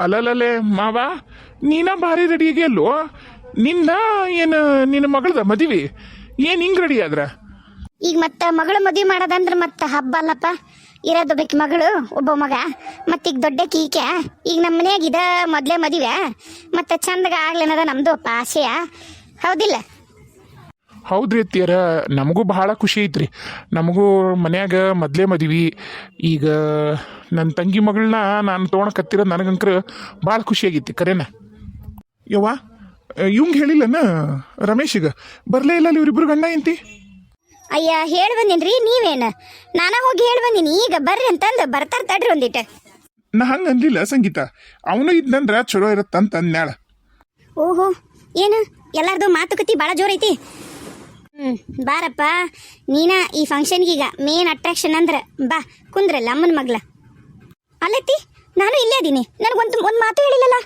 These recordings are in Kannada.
ಅಲ್ಲಲ್ಲೇ ಮಾವ, ನೀನ ಭಾರಿ ರೆಡಿ ಅಲ್ವೋ ನಿನ್ನ ಏನು, ನಿನ್ನ ಮಗಳದ ಮದುವೆ? ಏನು ಹಿಂಗೆ ರೆಡಿ ಆದ್ರ? ಈಗ ಮತ್ತೆ ಮಗಳು ಮದುವೆ ಮಾಡೋದಂದ್ರೆ ಮತ್ತೆ ಹಬ್ಬ ಅಲ್ಲಪ್ಪ. ಇರೋದು ಬೇಕಿ ಮಗಳು, ಒಬ್ಬ ಮಗ. ಮತ್ತೆ ಈಗ ದೊಡ್ಡ ಕೀಕೆ. ಈಗ ನಮ್ಮ ಮನ್ಯಾಗ ಇದ ಮೊದಲೇ ಮದುವೆ. ಮತ್ತೆ ಚಂದಗ ಆಗ್ಲೇನದ ನಮ್ದು ಅಪ್ಪ ಆಸೆಯ. ಹೌದಿಲ್ಲ? ಹೌದ್ರಿ ಅತ್ತಿಯರ ನಮಗೂ ಬಹಳ ಖುಷಿ ಐತ್ರಿ. ನಮಗೂ ಮನ್ಯಾಗ ಮೊದಲೇ ಮದ್ವಿ. ಈಗ ನನ್ನ ತಂಗಿ ಮಗಳನ್ನ ನಾನು ತೊಗೊಳಕತ್ತಿರೋದು ನನಗಂಕ್ರ ಭಾಳ ಖುಷಿ ಆಗೈತಿ ಕರೆನ ಯವ್ವ ಇವಂಗೆ ಹೇಳಿಲ್ಲನ ರಮೇಶಿಗ ಬರಲೇ ಇಲ್ಲ ಅಲ್ಲಿ ಇವ್ರಿಬ್ರು ಗಂಡ ಎಂತಿ ಅಯ್ಯ ಹೇಳಿ ಬಂದಿನ್ರಿ ನೀವೇನು? ನಾನ ಹೋಗಿ ಹೇಳಿ ಬಂದೀನಿ ಈಗ ಬರ್ರಿ ಅಂತಂದು ಬರ್ತಾರ ತಡ್ರಿ ಒಂದಿಟ್ಟು ನಾ ಹಂಗೆ ಅನ್ಲಿಲ್ಲ ಸಂಗೀತ. ಅವನು ಇದ್ನಂದ್ರ ಚಲೋ ಇರತ್ತಂತ ಅಂದ್ಯಾಳ ಓಹೋ ಏನು? ಎಲ್ಲಾರ್ದು ಮಾತುಕತೆ ಭಾಳ ಜೋರೈತಿ. ಹ್ಞೂ ಬಾರಪ್ಪ. ನೀನ ಈ ಈಗ ಮೇನ್ ಅಟ್ರಾಕ್ಷನ್ ಅಂದ್ರೆ ಬಾ ಕುಂದ್ರಲ್ಲ ಅಮ್ಮನ ಮಗ್ಲ ಅಲ್ಲತ್ತಿ ನಾನು ಇಲ್ಲೇ ಅದೀನಿ. ನನಗೊಂದು ಒಂದು ಮಾತು ಹೇಳಿಲ್ಲಲ್ಲ?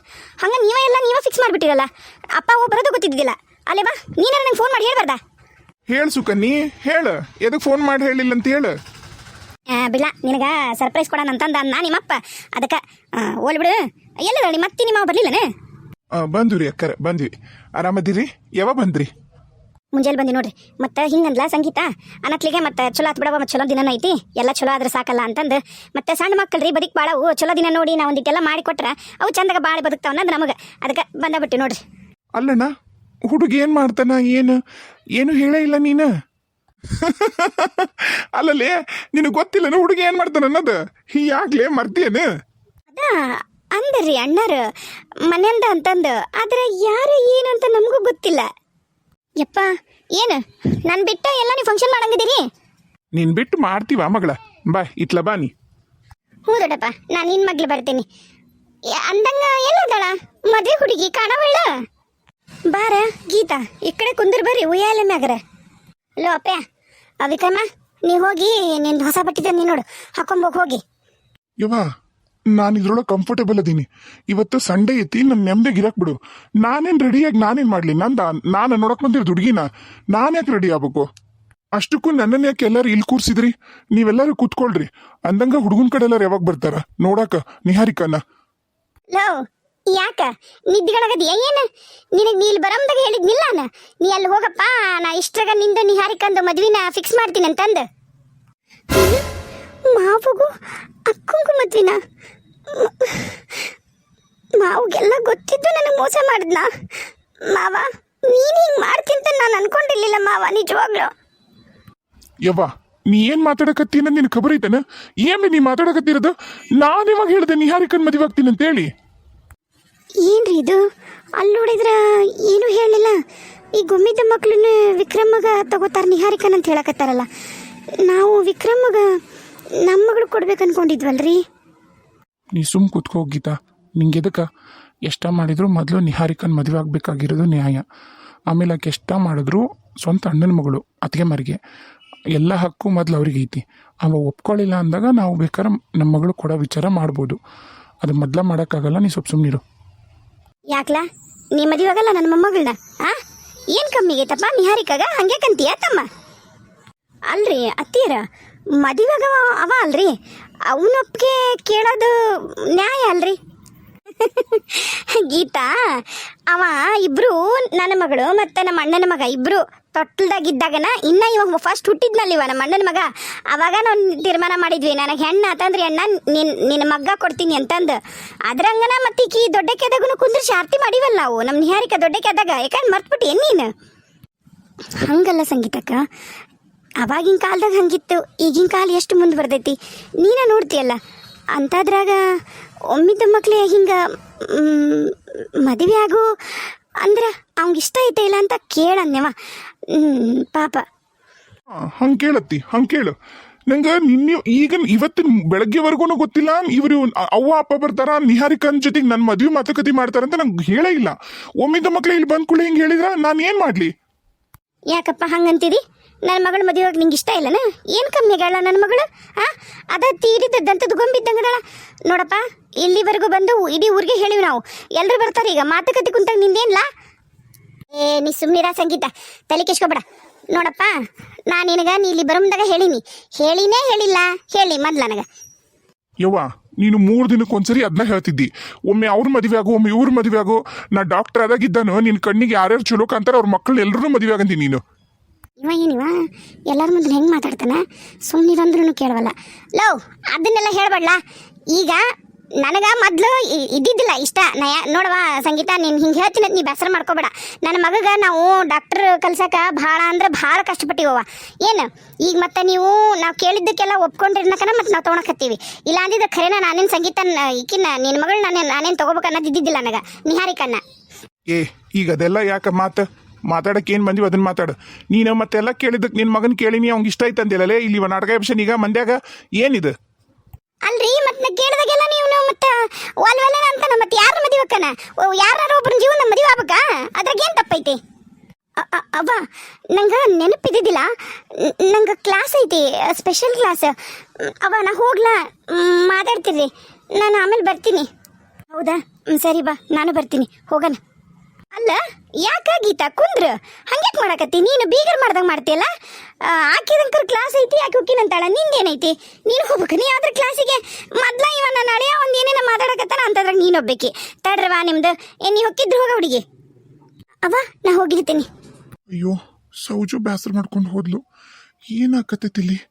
ಹಂಗ ನೀವೇ ಎಲ್ಲ ನೀವೇ ಫಿಕ್ಸ್ ಮಾಡಿಬಿಟ್ಟಿರಲ್ಲ. ಅಪ್ಪ ಅವ್ವ ಬರೋದು ಗೊತ್ತಿದ್ದಿಲ್ಲ. ಅಲ್ಲೇ ಬಾ ನೀನ ನನಗೆ ಫೋನ್ ಮಾಡಿ ಹೇಳ್ಬಾರ್ದಾ? ಹೇಳು ಸುಕನ್ನಿ ಹೇಳು. ಎದಕ್ಕೆ ಫೋನ್ ಮಾಡಿ ಹೇಳಿಲ್ಲ ಅಂತ ಹೇಳು. ಬಿಡ ನಿನಗ ಸರ್ಪ್ರೈಸ್ ಕೊಡೋಣ ಅಂತಂದ ನಾ ನಿಮ್ಮಪ್ಪ. ಅದಕ್ಕೆ ಓಲ್ ಬಿಡು. ಎಲ್ಲದ ನಿಮ್ಮ ಮತ್ತೆ ನಿಮ್ಮ ಬರ್ಲಿಲ್ಲನೇ? ರೀ ಅಕ್ಕರ ಬಂದ್ವಿ. ಆರಾಮದಿರಿ? ಯಾವಾಗ ಬಂದ್ರಿ? ಮುಂಜಾನೆ ಬಂದಿ ನೋಡ್ರಿ. ಮತ್ತೆ ಹಿಂಗಂದ್ಲ ಸಂಗೀತ? ಅನತ್ಲಿಗೆ ಮತ್ತೆ ಚಲೋ ಆತ್ ಬಿಡವ ಮತ್ತೆ ಚಲೋ ದಿನ ಐತಿ. ಎಲ್ಲ ಚಲೋ ಆದ್ರೆ ಸಾಕಲ್ಲ ಅಂತಂದು. ಮತ್ತೆ ಸಣ್ಣ ಮಕ್ಕಳ್ರಿ ಬದುಕ್ ಭಾಳವು ಚಲೋ ದಿನ ನೋಡಿ ನಾವು ಒಂದಿಟ್ಟೆಲ್ಲ ಮಾಡಿ ಕೊಟ್ರ ಅವು ಚಂದಾಗ ಭಾಳ ಬದುಕ್ತಾವ ಅನ್ನೋದು ನಮಗೆ. ಅದಕ್ಕೆ ಬಂದ ಬಿಟ್ಟು ನೋಡ್ರಿ. ಅಲ್ಲಣ್ಣ ಹುಡುಗ ಏನು ಮಾಡ್ತಾನ ಏನು? ಏನು ಹೇಳೇ ಇಲ್ಲ ನೀನು? ಅಲ್ಲಲ್ಲಿ ನಿನಗೆ ಗೊತ್ತಿಲ್ಲನ ಹುಡುಗ ಏನು ಮಾಡ್ತಾನ ಅನ್ನೋದು? ಯಾಕ್ಲೇ ಮರ್ತಿಯೇನು? ಅದ ಅಂದರ್ರಿ ಅಣ್ಣಾರ ಮನೆಯಿಂದ ಅಂತಂದು. ಆದ್ರೆ ಯಾರು ಏನಂತ ನಮಗೂ ಗೊತ್ತಿಲ್ಲ. ಯಪ್ಪ ಏನು? ನನ್ನ ಬಿಟ್ಟು ಎಲ್ಲ ನೀವು ಫಂಕ್ಷನ್ ಮಾಡಂಗಿದ್ದೀರಿ? ನೀನು ಬಿಟ್ಟು ಮಾಡ್ತೀವ ಮಗಳ? ಬಾ ಇತ್ಲ ಬಾ ನೀ. ಹ್ಞೂ ದೊಡ್ಡಪ್ಪ ನಾನು ನಿನ್ನ ಮಗ್ಳು ಬರ್ತೀನಿ. ಯ- ಅಂದಂಗ ಎಲ್ಲದಳ? ಮದ್ವೆ ಹುಡುಗಿ ಕಾಣವಳ್ಳ ಬಾರ ಗೀತಾ ಈ ಕಡೆ ಕುಂದ್ರ ಬರ್ರಿ ಉಯ್ಯಾಲೆ ಮ್ಯಾಗರ ಲೋ ಅಪ್ಪ ವಿಕ್ರಮ ನೀ ಹೋಗಿ ನಿಂದು ಹೊಸ ಬಟ್ಟಿದ ನೀ ನೋಡು ಹಾಕೊಂಬೋಗಿ ಹೋಗಿ. ಯವ್ವ ನಾನು ಇದ್ರೊಳಗೆ ಕಂಫರ್ಟೇಬಲ್ ಅದೀನಿ. ಇವತ್ತು ಸಂಡೇ ಐತಿ ನನ್ನ ನೆಮ್ಮದಿಗೆ ಇರಕ್ ಬಿಡು. ನಾನೇನು ರೆಡಿಯಾಗಿ ನಾನೇನು ಮಾಡಲಿ? ನಂದ ನಾನು ನೋಡಕ್ ಬಂದಿರೋ ದುಡ್ಗಿನ ನಾನು ಯಾಕೆ ರೆಡಿ ಆಗ್ಬೇಕು? ಅಷ್ಟಕ್ಕೂ ನನ್ನನ್ನು ಯಾಕೆ ಎಲ್ಲರೂ ಇಲ್ಲಿ ಕೂರ್ಸಿದ್ರಿ? ನೀವೆಲ್ಲರೂ ಕೂತ್ಕೊಳ್ರಿ. ಅಂದಂಗ ಹುಡುಗನ ಕಡೆ ಎಲ್ಲರೂ ಯಾವಾಗ ಬರ್ತಾರ? ನೋಡಾಕ ನಿಹಾರಿಕನ. ಲೋ ಯಾಕ? ನಿದ್ದಿಗಳಗದಿ ಏನು? ನಿನಗೆ ನೀ ಇಲ್ಲಿ ಬರಮ್ದಾಗ ಹೇಳಿದ್ನಿಲ್ಲ ನಾ ನೀ ಅಲ್ಲಿ ಹೋಗಪ್ಪ ನಾ ಇಷ್ಟ್ರಾಗ ನಿಂದು ನಿಹಾರಿಕಂದು ಮದ್ವಿನ ಫಿಕ್ಸ್ ಮಾಡ್ತೀನಿ ಅಂತಂದು. ಮಾವುಗೂ ಅಕ್ಕಂಗೂ ಮದ್ವಿನ ಮಾವುಗೆಲ್ಲ ಗೊತ್ತಿದ್ದು ನನಗೆ ಮೋಸ ಮಾಡಿದ್ನ. ಮಾವ ನೀನು ಹಿಂಗೆ ಮಾಡ್ತೀನಿ ಅಂತ ನಾನು ಅನ್ಕೊಂಡಿರ್ಲಿಲ್ಲ ಮಾವ ನಿಜವಾಗ್ಲು. ಯವ್ವ ನೀ ಏನ್ ಮಾತಾಡಕತ್ತೀನ ನಿನ್ ಖಬರ್ ಐತನ? ಏನ್ ನೀ ಮಾತಾಡಕತ್ತಿರೋದು? ನಾನು ಇವಾಗ ಹೇಳ್ದೆ ನಿಹಾರಿಕನ್ ಮದುವೆ ಆಗ್ತೀನಿ ಅಂತ ಹೇಳಿ ಏನ್ರಿ ಇದು? ಅಲ್ಲಿ ನೋಡಿದ್ರ ಏನು ಹೇಳಿಲ್ಲ ಈ ಗುಮ್ಮಿದ ಮಕ್ಳನ್ನ ವಿಕ್ರಮಗ ತಗೋತಾರ ನಿಹಾರಿಕನ್ ಅಂತ ಹೇಳಕತ್ತಾರಲ್ಲ. ನಾವು ವಿಕ್ರಮಗ ನಮ್ಮ ಮಗಳು ಕೊಡ್ಬೇಕು ಅನ್ಕೊಂಡಿದ್ವಲ್ರಿ? ನೀ ಸುಮ್ ಕೂತ್ಕೋ ಗೀತಾ. ನಿಂಗೆ ಎದಕ್ಕ? ಎಷ್ಟ ಮಾಡಿದ್ರು ಮೊದಲು ನಿಹಾರಿಕನ್ ಮದುವೆ ಆಗ್ಬೇಕಾಗಿರೋದು ನ್ಯಾಯ. ಆಮೇಲೆ ಆಕೆ ಎಷ್ಟ ಮಾಡಿದ್ರು ಸ್ವಂತ ಅಣ್ಣನ ಮಗಳು ಅತ್ತಿಗೆ ಮರಿಗೆ. ಎಲ್ಲ ಹಕ್ಕು ಮೊದಲು ಅವ್ರಿಗೆ ಐತಿ. ಅವ ಒಪ್ಕೊಳ್ಳಿಲ್ಲ ಅಂದಾಗ ನಾವು ಬೇಕಾದ್ರೆ ನಮ್ಮ ಮಗಳು ಕೊಡೋ ವಿಚಾರ ಮಾಡ್ಬೋದು. ಅದು ಮೊದ್ಲ ಮಾಡೋಕ್ಕಾಗಲ್ಲ ನೀ ಸ್ವಲ್ಪ ಸುಮ್ಮನಿರು ಯಾಕ್ಲಾ? ನೀ ಮದುವೆಗಲ್ಲ ನನ್ನ ಮೊಮ್ಮಗಳನ್ನ ಆ? ಏನು ಕಮ್ಮಿ ತಪ್ಪ ನಿಹಾರಿಕಾಗ? ಹಂಗೆ ಕಂತೀಯ ತಮ್ಮ? ಅಲ್ರಿ ಅತ್ತೀರ ಮದುವೆಗ ಅವ ಅಲ್ರಿ. ಅವನೊಪ್ಪಿಗೆ ಕೇಳೋದು ನ್ಯಾಯ ಅಲ್ರಿ. ಗೀತಾ, ಅವ ಇಬ್ರು ನನ್ನ ಮಗಳು ಮತ್ತೆ ನಮ್ಮ ಅಣ್ಣನ ಮಗ ಇಬ್ರು ತೊಟ್ಟಲ್ದಾಗಿದ್ದಾಗನ ಇನ್ನ ಇವಾಗ ಫಸ್ಟ್ ಹುಟ್ಟಿದ್ನಲ್ಲಿ ಇವ ನಮ್ಮ ಅಣ್ಣನ ಮಗ. ಅವಾಗ ನಾವು ತೀರ್ಮಾನ ಮಾಡಿದ್ವಿ. ನನಗೆ ಹೆಣ್ಣು ಆತಂದ್ರೆ ಅಣ್ಣ, ನಿನ್ ನಿನ್ನ ಮಗ್ಗ ಕೊಡ್ತೀನಿ ಅಂತಂದು. ಅದ್ರಂಗನ ಮತ್ತೆ ಈಕಿ ದೊಡ್ಡಕ್ಕೆದಾಗೂ ಕುಂದ್ರಿಸಿ ಆರತಿ ಮಾಡಿವಲ್ಲ ನಾವು. ನಮ್ಮ ನಿಹಾರಿಕ ದೊಡ್ಡಕ್ಕೆದಾಗ ಯಾಕಂದ್ರೆ ಮರ್ತ್ಬಿಟ್ಟು ನೀನು? ಹಂಗಲ್ಲ ಸಂಗೀತಕ್ಕ. ಅವಾಗಿನ ಕಾಲದಾಗ ಹಂಗಿತ್ತು ಈಗಿನ ಕಾಲ ಎಷ್ಟು ಮುಂದೆ ಬರ್ತೈತಿ? ನೀನ ನೋಡ್ತೀಯಲ್ಲ ಅಂಥದ್ರಾಗ ಒಮ್ಮಿದ್ದ ಮಕ್ಳು ಹಿಂಗೆ ಮದುವೆ ಆಗು ಅಂದ್ರೆ ಅವ್ನಿಗೆ ಇಷ್ಟ ಐತೆ ಇಲ್ಲ ಅಂತ ಕೇಳನ್ಯವ. ಪಾಪ. ಹಂಗೆ ಕೇಳತ್ತಿ ಹಂಗೆ ಕೇಳು. ನಂಗೆ ನಿನ್ನೆ ಈಗ ಇವತ್ತಿನ ಬೆಳಗ್ಗೆವರೆಗೂ ಗೊತ್ತಿಲ್ಲ ಇವರು ಅವ್ವ ಅಪ್ಪ ಬರ್ತಾರ ನಿಹಾರಿಕನ್ ಜೊತೆಗೆ ನನ್ನ ಮದುವೆ ಮಾತುಕತೆ ಮಾಡ್ತಾರಂತ ನಂಗೆ ಹೇಳೇ ಇಲ್ಲ. ಒಮ್ಮಿದ್ದ ಮಕ್ಳು ಇಲ್ಲಿ ಬಂದ್ಕೊಳ್ಳಿ ಹಿಂಗೆ ಹೇಳಿದ್ರ ನಾನು ಏನು ಮಾಡಲಿ? ಯಾಕಪ್ಪ ಹಂಗಂತೀರಿ ನನ್ನ ಮಗಳ ಮದುವೆಗೆ ನಿಂಗೆ ಇಷ್ಟ ಇಲ್ಲನ? ಏನು ಕಮ್ಮಿ ಆಗ್ಯಾಳ ನನ್ನ ಮಗಳು? ಆ? ಅದ ತೀರಿದ ದಂತದ ಗೊಂಬಿದ್ದಂಗದಳ ನೋಡಪ್ಪ, ಇಲ್ಲಿವರೆಗೂ ಬಂದು ಇಡೀ ಊರಿಗೆ ಹೇಳಿವಿ ನಾವು. ಎಲ್ಲರೂ ಬರ್ತಾರೆ ಈಗ. ಮಾತುಕತೆ ಕುಂತಾಗ ನಿಂದೇನ್ಲ? ಏ, ನೀ ಸುಮ್ಮನಿರ ಸಂಗೀತ. ತಲೆ ಕೆಸ್ಕೊಬೇಡ. ನೋಡಪ್ಪ, ನಾನು ನಿನಗ, ನೀ ಇಲ್ಲಿ ಬರಮ್ದಾಗ ಹೇಳಿನಿ. ಹೇಳಿನೇ ಹೇಳಿಲ್ಲ. ಹೇಳಿ ಮೊದ್ಲು ನನಗೆ. ಯವ್ವ, ನೀನು ಮೂರು ದಿನಕ್ಕೆ ಒಂದ್ಸರಿ ಅದನ್ನ ಹೇಳ್ತಿದ್ದಿ. ಒಮ್ಮೆ ಅವ್ರ ಮದುವೆ ಆಗು, ಒಮ್ಮೆ ಇವ್ರ ಮದುವೆ ಆಗು. ನಾ ಡಾಕ್ಟರ್ ಆದಾಗಿದ್ದಾನು. ನಿನ್ನ ಕಣ್ಣಿಗೆ ಯಾರ್ಯಾರು ಚಲೋ ಕಾಣ್ತಾರೆ ಅವ್ರ ಮಕ್ಕಳು ಎಲ್ಲರೂ ಮದುವೆ ಆಗಂದಿ ನೀನು. ಇವ ಏನಿವ ಎಲ್ಲರ ಮುಂದೆ ಹೆಂಗೆ ಮಾತಾಡ್ತಾನ? ಸುಮ್ಮನಿರಂದ್ರೂ ಕೇಳವಲ್ಲ. ಲವ್, ಅದನ್ನೆಲ್ಲ ಹೇಳ್ಬೇಡ್ಲ? ಈಗ ನನಗೆ ಮೊದ್ಲು ಇದ್ದಿದ್ದಿಲ್ಲ ಇಷ್ಟ. ನಯ ನೋಡವ ಸಂಗೀತ, ನೀನು ಹಿಂಗೆ ಹೇಳ್ತೀನಿ ನೀ ಬೇಸರ ಮಾಡ್ಕೋಬೇಡ. ನನ್ನ ಮಗಗೆ ನಾವು ಡಾಕ್ಟರ್ ಕಲ್ಸಕ್ಕೆ ಭಾಳ ಅಂದ್ರೆ ಭಾಳ ಕಷ್ಟಪಟ್ಟಿವವ ಏನು? ಈಗ ಮತ್ತೆ ನೀವು, ನಾವು ಕೇಳಿದ್ದಕ್ಕೆಲ್ಲ ಒಪ್ಕೊಂಡಿರ್ನಕನ ಮತ್ತೆ ನಾವು ತೊಗೊಳಕತ್ತೀವಿ. ಇಲ್ಲ ಅಂದಿದ್ದ ಖರೇನ ನಾನೇನು ಸಂಗೀತ ಈಕಿನ ನಿನ್ನ ಮಗಳು ನಾನೇನು ನಾನೇನು ತೊಗೋಬೇಕು ಅನ್ನೋದು ಇದ್ದಿದ್ದಿಲ್ಲ ನನಗೆ. ನಿಹಾರಿಕನ್ನ. ಏ, ಈಗ ಅದೆಲ್ಲ ಯಾಕೆ ಮಾತು? ಮಾತಾಡಕ್ಕೆ ಏನು ಬಂದಿವಿ ಅದನ್ನ ಮಾತಾಡು. ನೀನು ಮತ್ತೆಲ್ಲ ಕೇಳಿದಕ್ಕೆ ನಿನ್ನ ಮಗನ ಕೇಳಿನಿ ಅವ್ನಿಗೆ ಇಷ್ಟ ಆಯ್ತು ಅಂದಿಲ್ಲಲೇ ಇಲ್ಲಿ ನಾಟಕ ಎಬ್ಸನ್ ಈಗ ಮಂದ್ಯಾಗ ಏನಿದು? ಅಲ್ರಿ, ಮತ್ತೆ ಕೇಳಿದಾಗೆಲ್ಲ ನೀವು ನೀವು ಮತ್ತೆ ಒಲ್ವಲ್ಲ ಅಂತಾನ, ಮತ್ತೆ ಯಾರ ಮದುವೆ ಅಕ್ಕನ ಯಾರು ಒಬ್ಬರ ಜೀವನ ಮದುವೆ ಆಗ್ಬೇಕಾ? ಅದ್ರಾಗ ಏನು ತಪ್ಪೈತಿ? ಅವ್ವ, ನಂಗೆ ನೆನಪಿದ್ದಿದ್ದಿಲ್ಲ. ನಂಗೆ ಕ್ಲಾಸ್ ಐತಿ ಸ್ಪೆಷಲ್ ಕ್ಲಾಸ್ ಅವ್ವ, ನಾ ಹೋಗ್ಲಾ ಮಾತಾಡ್ತೀರಿ ನಾನು ಆಮೇಲೆ ಬರ್ತೀನಿ. ಹೌದಾ? ಸರಿ ಬಾ, ನಾನು ಬರ್ತೀನಿ. ಹೋಗೋಣ. ಅಲ್ಲ ಯಾಕ ಗೀತಾ ಕುಂದ್ರ. ಹಂಗ್ಯಾಕ್ ಮಾಡಕತ್ತಿ? ನೀನು ಬೀಗರ್ ಮಾಡ್ದಂಗ ಮಾಡ್ತಿಯಲ್ಲ? ಆಕಿದಂಕರ್ ಕ್ಲಾಸ್ ಐತಿ ಯಾಕೆ ಹೋಗಿನಂತಾಳ ನಿಂದೇನೈತಿ? ನೀನು ಹೋಗ್ಬೇಕು. ನೀ ಆದ್ರ ಕ್ಲಾಸಿಗೆ ಮೊದ್ಲ ಇವನ್ನ ನಡೆಯ ಒಂದ್ ಏನೇನ ಮಾತಾಡಕತ್ತಾನ ಅಂತದ್ರಾಗ ನೀನು ಹೋಗ್ಬೇಕಿ ತಡ್ರವಾ ನಿಮ್ದು. ಏ ನೀ ಹೊಕ್ಕಿದ್ರು ಹೋಗ ಹುಡುಗಿ. ಅವ ನಾ ಹೋಗಿರ್ತೀನಿ. ಅಯ್ಯೋ ಸೌಜು ಬ್ಯಾಸರ್ ಮಾಡ್ಕೊಂಡು ಹೋದ್ಲು. ಏನಾಕತ್ತೈತಿ ಇಲ್ಲಿ? ಆ,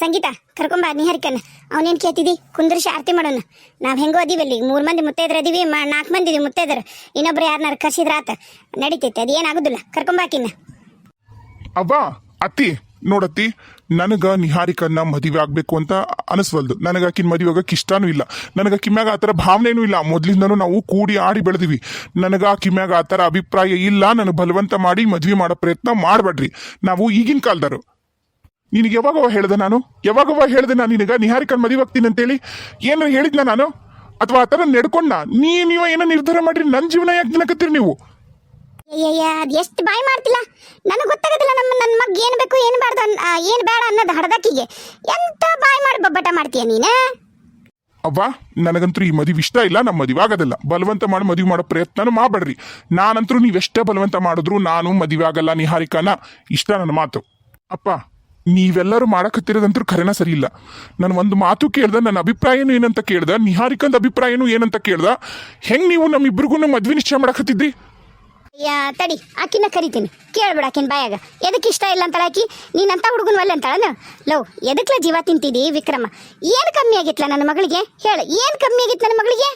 ಸಂಗೀತ ಕರ್ಕೊಂಬ ನಿಹರಿಕನ್ ಅವನೇನು ಕೇಳ್ತಿದಿ? ಕುಂದ್ರಿಸಿ ಆರತಿ ಮಾಡೋಣ. ನಾವು ಹೆಂಗೋ ಅದೀವಿ ಅಲ್ಲಿ ಮೂರು ಮಂದಿ ಮುತ್ತೈದ್ರ ಅದೀವಿ ನಾಲ್ಕು ಮಂದಿ ಇದೀವಿ ಮುತ್ತೈದ್ರ. ಇನ್ನೊಬ್ರು ಯಾರನ್ನಾರು ಕರ್ಸಿದ್ರ ಆತ. ನಡೀತೈತೆ ಅದೇನಾಗುದಿಲ್ಲ ಕರ್ಕೊಂಬಾಕಿನ್ನ ಅವ್ವ, ಅತ್ತಿ ನೋಡತ್ತಿ ನನಗ ನಿಹಾರಿಕನ್ನ ಮದುವೆ ಆಗ್ಬೇಕು ಅಂತ ಅನಿಸ್ವಲ್ದು. ನನಗೆ ಆಕಿನ ಮದುವೆ ಆಗಕ್ಕೆ ಇಷ್ಟನೂ ಇಲ್ಲ. ನನಗೆ ಕಿಮ್ಯಾಗ ಆ ಥರ ಭಾವನೆನೂ ಇಲ್ಲ. ಮೊದ್ಲಿಂದನು ನಾವು ಕೂಡಿ ಆಡಿ ಬೆಳೆದಿವಿ. ನನಗೆ ಆ ಕಿಮ್ಯಾಗ ಆ ಥರ ಅಭಿಪ್ರಾಯ ಇಲ್ಲ. ನನಗೆ ಬಲವಂತ ಮಾಡಿ ಮದುವೆ ಮಾಡೋ ಪ್ರಯತ್ನ ಮಾಡಬೇಡ್ರಿ ನಾವು ಈಗಿನ ಕಾಲದವರು. ನಿನಗೆ ಯಾವಾಗವ ಹೇಳ್ದೆ ನಾನು? ಯಾವಾಗವ ಹೇಳ್ದೆ ನಾನು ನಿನಗ? ನಿಹಾರಿಕನ್ ಮದುವೆ ಹೋಗ್ತೀನಿ ಅಂತೇಳಿ ಏನಾರು ಹೇಳಿದ್ನ ನಾನು? ಅಥವಾ ಆ ಥರ ನಡ್ಕೊಂಡ? ನೀ ನೀವ ಏನೋ ನಿರ್ಧಾರ ಮಾಡ್ರಿ? ನನ್ನ ಜೀವನ ಯಾಕೆ ದಿನಕತ್ತೀರಿ ನೀವು? ಅಯ್ಯಯ್ಯ ಅದು ಎಷ್ಟು ಬಾಯಿ ಮಾಡ್ತಿಲ್ಲ? ನನಗೆ ಗೊತ್ತಾಗೋದಿಲ್ಲ ನಮ್ಮ ನನ್ನ ಮಗ್ ಏನು ಬೇಕು ಏನು ಬಾರ್ದು ಏನು ಬೇಡ ಅನ್ನೋದು ಹಡದಕ್ಕಿಗೆ. ಎಂತ ಬಾಯಿ ಮಾಡಿ ಬಬ್ಬಟ ಮಾಡ್ತೀಯ ನೀನು? ಅವ್ವ ನನಗಂತೂ ಈ ಮದುವೆ ಇಷ್ಟ ಇಲ್ಲ. ನಮ್ಮ ಮದುವೆ ಆಗೋದಿಲ್ಲ. ಬಲವಂತ ಮಾಡಿ ಮದುವೆ ಮಾಡೋ ಪ್ರಯತ್ನನೂ ಮಾಡಬೇಡ್ರಿ. ನಾನಂತರೂ ನೀವೆಷ್ಟೇ ಬಲವಂತ ಮಾಡಿದ್ರು ನಾನು ಮದುವೆ ಆಗಲ್ಲ ನಿಹಾರಿಕಾನ. ಇಷ್ಟ ನನ್ನ ಮಾತು. ಅಪ್ಪ ನೀವೆಲ್ಲರೂ ಮಾಡಕತ್ತಿರೋದಂತೂ ಖರೇನ ಸರಿ ಇಲ್ಲ ನಾನು ಒಂದು ಮಾತು ಕೇಳ್ದೆ ನನ್ನ ಅಭಿಪ್ರಾಯನೂ ಏನಂತ ಕೇಳ್ದ ನಿಹಾರಿಕಂದ ಅಭಿಪ್ರಾಯನೂ ಏನಂತ ಕೇಳ್ದೆ ಹೆಂಗ್ ನೀವು ನಮ್ಮಿಬ್ರಿಗೂ ಮದ್ವೆ ನಿಶ್ಚಯ ಮಾಡಕತ್ತಿದ್ರಿ ಯಾ ತಡಿ ಆಕಿನ ಕರಿತೀನಿ. ಕೇಳ್ಬಿಡ ಆಕಿನ ಬಾಯಾಗ. ಎದಕ್ಕೆ ಇಷ್ಟ ಇಲ್ಲ ಅಂತಾಳ ಆಕಿ? ನೀನಂತ ಹುಡುಗನ ಒಲ್ಲೆ ಅಂತಾಳನ? ಲವ್ ಎದಕ್ಲ ಜೀವ ತಿಂತಿದಿ ವಿಕ್ರಮ? ಏನು ಕಮ್ಮಿ ಆಗಿತ್ತಲ್ಲ ನನ್ನ ಮಗಳಿಗೆ? ಹೇಳು ಏನು ಕಮ್ಮಿ ಆಗಿತ್ತು ನನ್ನ ಮಗಳಿಗೆ?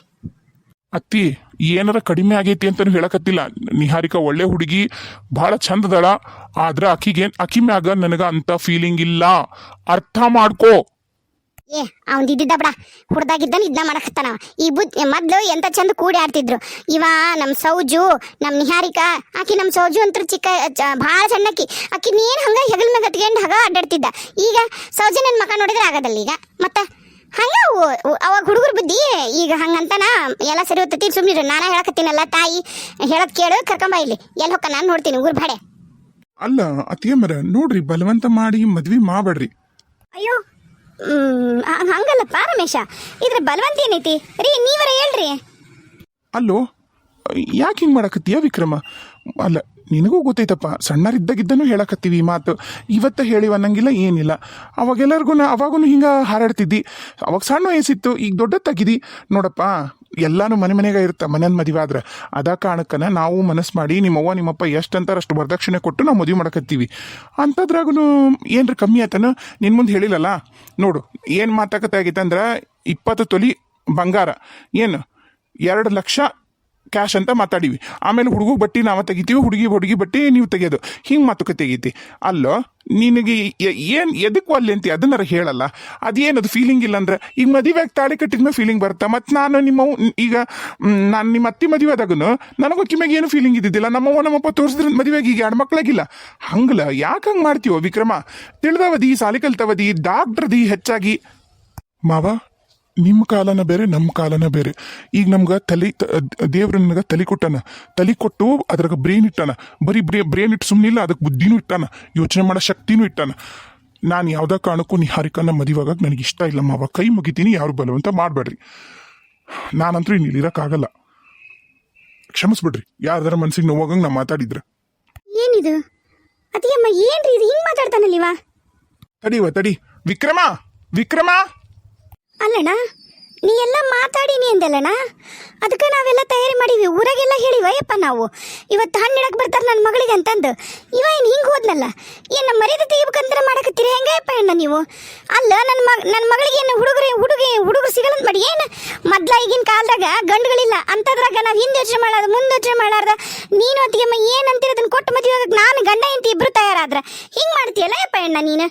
ಅತ್ತಿ ಏನಾರ ಕಡಿಮೆ ಆಗೈತಿ ಅಂತ ಹೇಳಕತ್ತಿಲ್ಲ. ನಿಹಾರಿಕಾ ಒಳ್ಳೆ ಹುಡುಗಿ, ಭಾಳ ಚಂದದಳ ಆದ್ರ ಆಕಿಗೆ ಆಕಿ ಮ್ಯಾಗ ನನಗ ಅಂತ ಫೀಲಿಂಗ್ ಇಲ್ಲ. ಅರ್ಥ ಮಾಡ್ಕೋ. ಏ, ಅವ್ನ್ ಇದ್ದಿದ್ದ ಬಿಡ. ಹುಡ್ದಾಗಿದ್ದಾನ ಇದನ್ನ ಮಾಡಕತ್ತಾನ ಈ ಬುದ್ ಮೊದ್ಲು ಎಂತ ಚಂದ ಕೂಡಿ ಆಡ್ತಿದ್ರು. ಇವ, ನಮ್ ಸೌಜು, ನಮ್ ನಿಹಾರಿಕಾ, ಆಕಿ ನಮ್ ಸೌಜು ಅಂತ ಚಿಕ್ಕ ಭಾಳ ಸಣ್ಣಕ್ಕಿ ಆಕಿ ನೀನ್ ಹಂಗ ಹೆಗಲ್ ಮೇಲೆ ಹತ್ಕೊಂಡು ಹಗ ಅಡ್ಡಾಡ್ತಿದ್ದ. ಈಗ ಸೌಜು ನನ್ ಮಕ ನೋಡಿದ್ರೆ ಆಗದಲ್ಲ ಈಗ? ಮತ್ತ? ಹಂಗ ಅವು- ಅವು- ಅವಾಗ ಹುಡುಗರ ಬುದ್ಧಿ ಈಗ ಹಂಗಂತನ ಎಲ್ಲ ಸರಿ ಹೋಗ್ತತಿ ಸುಮ್ಮನಿರು ನಾನೇ ಹೇಳಕತ್ತೀನಲ್ಲ ತಾಯಿ ಹೇಳದ್ ಕೇಳು ಕರ್ಕೊಂಬ ಇಲ್ಲಿ ಎಲ್ಲಿ ಹೊಕ್ಕ ನಾನು ನೋಡ್ತೀನಿ ಊರ್ ಬಾಡೆ. ಅಲ್ಲ ಅತಿಯ ಮರ ನೋಡ್ರಿ ಬಲವಂತ ಮಾಡಿ ಮದ್ವಿ ಮಾಡ್ಬೇಡ್ರಿ. ಅಯ್ಯೋ ಹಂಗಲ್ಲಪ್ಪ ರಮೇಶ ಇದ್ರ ಬಲವಂತ ಏನೈತಿ? ರೀ ನೀವರ ಹೇಳ್ರಿ. ಅಲ್ಲೋ ಯಾಕೆ ಹಿಂಗೆ ಮಾಡಕತ್ತೀಯ ವಿಕ್ರಮ? ಅಲ್ಲ, ನಿನಗೂ ಗೊತ್ತೈತಪ್ಪ ಸಣ್ಣರಿದ್ದಾಗಿದ್ದನೂ ಹೇಳಕತ್ತೀವಿ ಈ ಮಾತು. ಇವತ್ತು ಹೇಳಿವ ಅನ್ನಂಗಿಲ್ಲ, ಏನಿಲ್ಲ. ಅವಾಗೆಲ್ಲರಿಗೂ ಅವಾಗೂ ಹಿಂಗೆ ಹಾರಾಡ್ತಿದ್ದಿ. ಅವಾಗ ಸಣ್ಣ ವಯಸ್ಸಿತ್ತು, ಈಗ ದೊಡ್ಡತ್ತಾಗಿದ್ದಿ ನೋಡಪ್ಪ, ಎಲ್ಲಾನು ಮನೆ ಮನೆಗೆ ಇರುತ್ತೆ ಮನೆಯ ಮದುವೆ ಆದ್ರೆ. ಅದ ಕಾರಣಕ್ಕನ ನಾವು ಮನಸ್ಸು ಮಾಡಿ ನಿಮ್ಮವ್ವ, ನಿಮ್ಮಪ್ಪ ಎಷ್ಟು ಅಂತಾರೆ ಅಷ್ಟು ವರದಕ್ಷಿಣೆ ಕೊಟ್ಟು ನಾವು ಮದುವೆ ಮಾಡಕತ್ತೀವಿ. ಅಂಥದ್ರಾಗೂ ಏನ್ರ ಕಮ್ಮಿ ಆತನ? ನಿನ್ನ ಮುಂದೆ ಹೇಳಿಲ್ಲಲ್ಲ? ನೋಡು, ಏನು ಮಾತಾಕತ್ತೆ ಅಂದ್ರೆ ಇಪ್ಪತ್ತು ತೊಲಿ ಬಂಗಾರ. ಏನು? ಎರಡು ಲಕ್ಷ ಕ್ಯಾಶ್ ಅಂತ ಮಾತಾಡೀವಿ ಆಮೇಲೆ ಹುಡುಗ ಬಟ್ಟಿ ನಾವು ತೆಗಿತೀವಿ, ಹುಡುಗಿ ಹುಡುಗಿ ಬಟ್ಟಿ ನೀವು ತೆಗೆಯೋದು. ಹಿಂಗೆ ಮಾತುಕತೆ ತೆಗೀತಿ. ಅಲ್ಲೋ, ನಿನಗೆ ಏನು ಎದಕ್ಕೆ ಅಲ್ಲಿ ಅಂತ? ಅದನ್ನಾರ ಹೇಳಲ್ಲ. ಅದೇನದು ಫೀಲಿಂಗ್ ಇಲ್ಲ ಅಂದ್ರೆ? ಈಗ ಮದುವೆ ತಾಳಿ ಕಟ್ಟಿದ್ಮೇಲೆ ಫೀಲಿಂಗ್ ಬರುತ್ತೆ? ಮತ್ತು ನಾನು ನಿಮ್ಮ ಈಗ ನಾನು ನಿಮ್ಮ ಅತ್ತಿ ಮದುವೆ ಆದಾಗೂ ನನಗೂ ಮ್ಯಾಗ ಏನು ಫೀಲಿಂಗ್ ಇದ್ದಿದ್ದಿಲ್ಲ? ನಮ್ಮವ್ವ ನಮ್ಮಪ್ಪ ತೋರಿಸಿದ್ರೆ ಮದುವೆಗೆ ಈಗ ಎರಡು ಮಕ್ಕಳಾಗಿಲ್ಲ ಹಂಗಲ್ಲ ಯಾಕೆ ಹಂಗೆ ಮಾಡ್ತೀವೋ ವಿಕ್ರಮ? ತಿಳಿದವದಿ, ಸಾಲಿ ಕಲ್ತವದಿ ಡಾಕ್ಟ್ರದಿ ಹೆಚ್ಚಾಗಿ. ಮಾವ ನಿಮ್ಮ ಕಾಲನ ಬೇರೆ ನಮ್ಮ ಕಾಲನ ಬೇರೆ. ಈಗ ನಮ್ಗೆ ತಲೆ ದೇವ್ರ ನನಗೆ ತಲೆ ಕೊಟ್ಟಾನ. ತಲೆ ಕೊಟ್ಟು ಅದ್ರಾಗ ಬ್ರೇನ್ ಇಟ್ಟಾನ. ಬರೀ ಬ್ರೇ ಬ್ರೇನ್ ಇಟ್ಟು ಸುಮ್ಮನಿಲ್ಲ ಅದಕ್ಕೆ ಬುದ್ಧಿನೂ ಇಟ್ಟಾನ. ಯೋಚನೆ ಮಾಡೋ ಶಕ್ತಿನೂ ಇಟ್ಟಾನ. ನಾನು ಯಾವುದೇ ಕಾರಣಕ್ಕೂ ನಿಹಾರಿಕನ ಮದುವಾಗ ನನಗೆ ಇಷ್ಟ ಇಲ್ಲ ಮಾವ. ಕೈ ಮುಗಿತೀನಿ ಯಾರು ಬಲವಂತ ಮಾಡಬೇಡ್ರಿ. ನಾನಂತೂ ಇನ್ನು ಇಲ್ಲಿರೋಕ್ಕಾಗಲ್ಲ ಕ್ಷಮಿಸ್ಬಿಡ್ರಿ. ಯಾರ್ದಾರ ಮನ್ಸಿಗೆ ನೋವಾಗಂಗೆ ನಾ ಮಾತಾಡಿದ್ರೆ. ಏನಿದು? ಅತಿಯಮ್ಮ ಏನ್ರಿ ಇದು? ಹಿಂಗ್ ಮಾತಾಡ್ತಾನಲ್ಲಿವಾ? ತಡಿವ ತಡಿ. ವಿಕ್ರಮ! ವಿಕ್ರಮ! ಅಲ್ಲಣ್ಣ, ನೀ ಎಲ್ಲ ಮಾತಾಡಿನಿ ಅಂದಲ್ಲಣ್ಣ. ಅದಕ್ಕೆ ನಾವೆಲ್ಲ ತಯಾರಿ ಮಾಡೀವಿ ಊರಾಗೆಲ್ಲ ಹೇಳಿವ, ಯಪ್ಪ ನಾವು, ಇವತ್ತು ಹಣ್ಣು ಇಡಕ್ಕೆ ಬರ್ತಾರೆ ನನ್ನ ಮಗಳಿಗೆ ಅಂತಂದು. ಇವ ಏನು ಹಿಂಗೆ ಹೋದ್ನಲ್ಲ? ಏನು ನಮ್ಮ ಮರ್ಯಾದೆ ತೆಗಿಬೇಕಂದ್ರೆ ಮಾಡಕತ್ತೀರಿ? ಯಪ್ಪ ಅಣ್ಣ ನೀವು? ಅಲ್ಲ ನನ್ನ ಮಗ ನನ್ನ ಮಗಳಿಗೆ ಏನು ಹುಡುಗರು, ಹುಡುಗಿ, ಹುಡುಗರು ಸಿಗಲ್ಲ ಮಾಡಿ? ಏನು ಮೊದ್ಲ ಈಗಿನ ಕಾಲದಾಗ ಗಂಡುಗಳಿಲ್ಲ ಅಂಥದ್ರಾಗ ನಾವು ಹಿಂದೆ ಯೋಚನೆ ಮಾಡಾರ್ದ, ಮುಂದೆ ಯೋಚನೆ ಮಾಡಾರ್ದ? ನೀನು ಅತ್ತಿಗೆಮ್ಮ ಏನು ಅಂತೀರ ಅದನ್ನ ಕೊಟ್ಟು ಮದುವೆ ನಾನು ಗಂಡ ಇಂತ ಇಬ್ಬರು ತಯಾರಾದ್ರೆ? ಹಿಂಗೆ ಮಾಡ್ತೀಯಲ್ಲ ಯಪ್ಪ ಅಣ್ಣ ನೀನು?